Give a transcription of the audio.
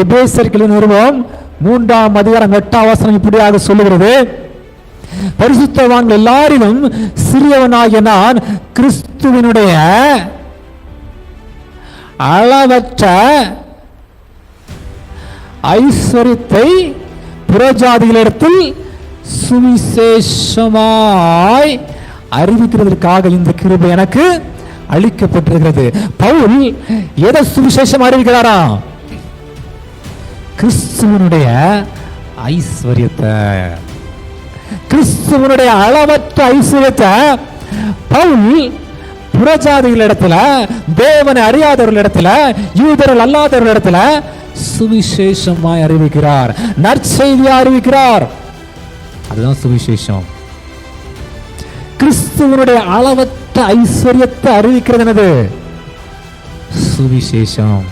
எபேசர்களின் நிறுவனம் மூன்றாம் அதிகாரம் எட்டாம் வசனம் இப்படியாக சொல்லுகிறது. பரிசுத்தவான்கள் எல்லாரிலும் சிறியவனாகிய நான் கிறிஸ்துவினுடைய அளவற்ற ஐஸ்வர்யத்தை புறஜாதிகளிடத்தில் சுவிசேஷமாய் அறிவிக்கிறதற்காக இந்த கிருபை எனக்கு அளிக்கப்பட்டிருக்கிறது. பவுல் எதை சுவிசேஷம் அறிவிக்கிறாராம் கிறிஸ்துவனுடைய ஐஸ்வர்யத்தை. கிறிஸ்துவனுடைய அளவற்ற ஐஸ்வர்யத்தை பவுல் புறஜாதிகளிடத்துல தேவனை அறியாதவர்கள் இடத்துல யூதர்கள் அல்லாதவர்களிடத்துல சுவிசேஷமாய் அறிவிக்கிறார். நற்செய்தியா அறிவிக்கிறார். அதுதான் சுவிசேஷம். கிறிஸ்துவனுடைய அளவற்ற ஐஸ்வர்யத்தை அறிவிக்கிறது என்னது? சுவிசேஷம்.